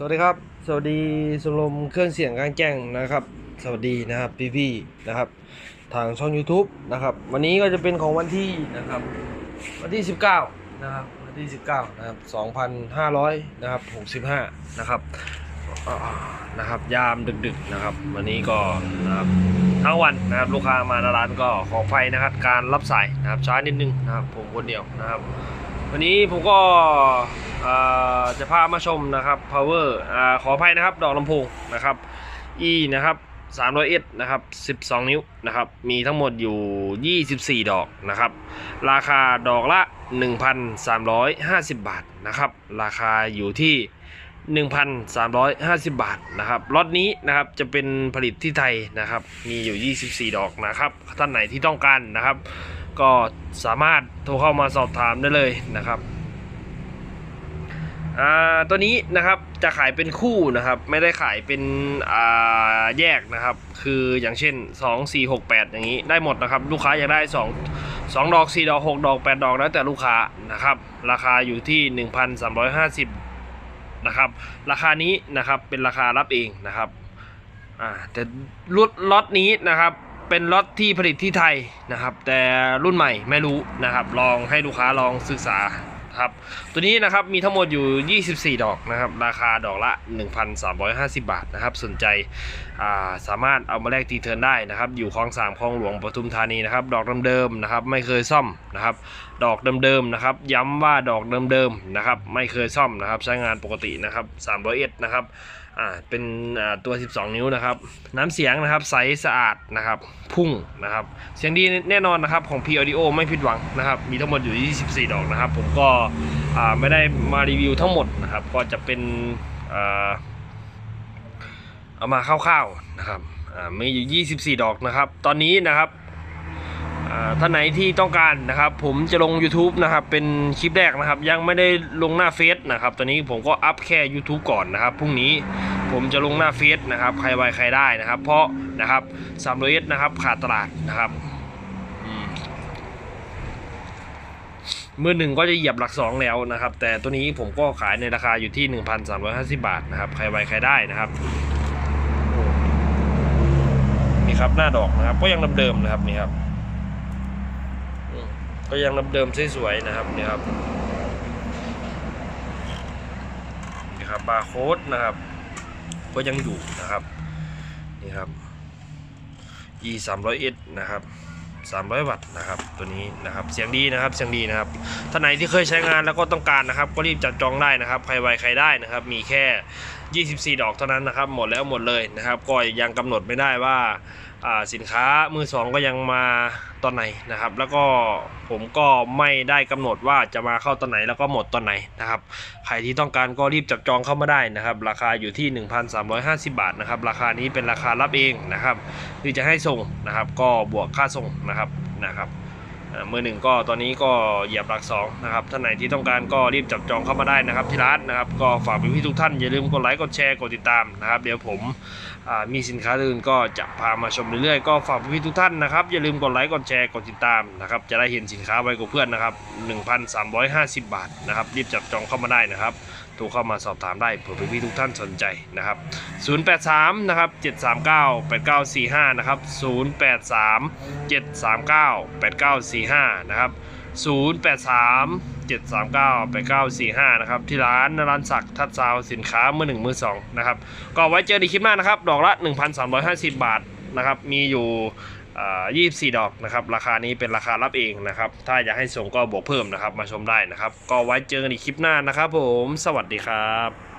สวัสดีครับ สวัสดีชมรมเครื่องเสียงกลางแจ้งนะครับ สวัสดีนะครับพี่ๆนะครับ ทางช่อง YouTube นะครับ วันนี้ก็จะเป็นของวันที่นะครับ วันที่ 19 นะครับ วันที่ 19 นะครับ 2,500 นะครับ65นะครับนะครับยามดึกๆนะครับ วันนี้ก็นะครับทั้งวันนะครับลูกค้ามาหน้าร้านก็ขอไฟนะครับ การรับสายนะครับช้านิดนึงนะครับผมคนเดียวนะครับ วันนี้ผมก็ จะพามาชมนะครับ power อขออภัยนะครับ ดอกลำโพงนะครับ e นะครับ300นะครับ 12 นิ้วนะครับ มีทั้งหมดอยู่ 24 ดอกนะครับ ราคาดอกละ 1,350 บาทนะครับ ราคาอยู่ที่ 1,350 บาทนะครับล็อตนี้นะครับจะเป็นผลิตที่ไทยนะครับ มีอยู่ 24 ดอกนะครับ ท่านไหนที่ต้องการนะครับ ก็สามารถโทรเข้ามาสอบถามได้เลยนะครับ อ่าตัวนี้นะครับจะขายเป็นคู่นะครับ ไม่ได้ขายเป็นอ่าแยกนะครับ คืออย่างเช่น 2 4 6 8 อย่างนี้ได้หมดนะครับ ลูกค้าอยากได้ 2 2 ดอก 4 ดอก 6 ดอก 8 ดอกแล้วแต่ลูกค้านะครับ ราคาอยู่ที่ 1,350นะครับราคานี้นะครับเป็นราคารับเองนะครับอ่าแต่รุ่นล็อตนี้นะครับเป็นล็อตที่ผลิตที่ไทยนะครับ แต่รุ่นใหม่ไม่รู้นะครับ ลองให้ลูกค้าลองศึกษา ครับตัวนี้นะครับมีทั้งหมดอยู่ 24 ดอกนะครับราคาดอกละ 1,350 บาทนะครับสนใจาสามารถเอามาแลกตีเทิร์นได้นะครับอยู่คลองสามคลองหลวงปทุมธานีนะครับดอกเดิมๆนะครับไม่เคยซ่อมนะครับดอกเดิมๆนะครับย้ำว่าดอกเดิมๆนะครับไม่เคยซ่อมนะครับใช้งานปกตินะครับ300นะครับ อ่าเป็นอ่าตัว 12 นิ้วนะครับ น้ำเสียงนะครับใสสะอาดนะครับพุ่งนะครับ เสียงดีแน่นอนนะครับของ P Audio ไม่ผิดหวังนะครับ มีทั้งหมดอยู่ 24 ดอกนะครับ ผมก็อ่าไม่ได้มารีวิวทั้งหมดนะครับ ก็จะเป็นอ่าเอามาคร่าวๆนะครับอ่ามีอยู่ 24 ดอกนะครับ ตอนนี้นะครับท่านไหนที่ต้องการนะครับ ผมจะลง YouTube นะครับ เป็นคลิปแรกนะครับ ยังไม่ได้ลงหน้าเฟซนะครับ ตอนนี้ผมก็อัพแค่ YouTube ก่อนนะครับพรุ่งนี้ ผมจะลงหน้าเฟซนะครับ ใครไวใครได้นะครับ เพราะนะครับ3 0 0นะครับขาดตลาดนะครับมือหนึ่งก็จะเหยียบหลักสองแล้วนะครับ แต่ตัวนี้ผมก็ขายในราคาอยู่ที่ 1,350 บาทนะครับ ใครไวใครได้นะครับนี่ครับหน้าดอกนะครับ ก็ยังเดิมๆนะครับนี่ครับก็ยังเดิมๆสวยๆนะครับนี่ครับนี่ครับบาร์โค้ดนะครับ ก็ยังอยู่นะครับนี่ครับ e 3 0 0 s นะครับ300 วัตต์นะครับตัวนี้นะครับเสียงดีนะครับเสียงดีนะครับท่านไหนที่เคยใช้งานแล้วก็ต้องการนะครับ ก็รีบจัดจองได้นะครับใครไวใครได้นะครับ มีแค่ 24 ดอกเท่านั้นนะครับ หมดแล้วหมดเลยนะครับ ก็ยังกำหนดไม่ได้ว่าสินค้ามือสองก็ยังมาตอนไหนนะครับ แล้วก็ผมก็ไม่ได้กำหนดว่าจะมาเข้าตอนไหนแล้วก็หมดตอนไหนนะครับใครที่ต้องการก็รีบจับจองเข้ามาได้นะครับ ราคาอยู่ที่ 1,350 บาทนะครับ ราคานี้เป็นราคารับเองนะครับที่จะให้ส่งนะครับ ก็บวกค่าส่งนะครับนะครับ มือหนึ่งก็ตอนนี้ก็เหยียบหลักสองนะครับท่านไหนที่ต้องการก็รีบจับจองเข้ามาได้นะครับที่ร้านนะครับก็ฝากพี่ๆทุกท่านอย่าลืมกดไลค์กดแชร์กดติดตามนะครับเดี๋ยวผมมีสินค้าอื่นก็จะพามาชมเรื่อยๆก็ฝากพี่ๆทุกท่านนะครับอย่าลืมกดไลค์กดแชร์กดติดตามนะครับจะได้เห็นสินค้าไว้กับเพื่อนนะครับ 1,350 บาทนะครับรีบจับจองเข้ามาได้นะครับโทรเข้ามาสอบถามได้เผื่อพี่ๆทุกท่านสนใจนะครับ 083 นะครับ 739 8945 นะครับ 083 739 8945นะครับ 083 739 8945 นะครับ ที่ร้านนรันศักดิ์ทัดซาวสินค้ามือหนึ่งมือสองนะครับ ก็ไว้เจอในคลิปหน้านะครับ ดอกละ 1,350 บาทนะครับ มีอยู่อ่า24ดอกนะครับ ราคานี้เป็นราคารับเองนะครับ ถ้าอยากให้ส่งก็บวกเพิ่มนะครับ มาชมได้นะครับ ก็ไว้เจอกันในคลิปหน้านะครับผม สวัสดีครับ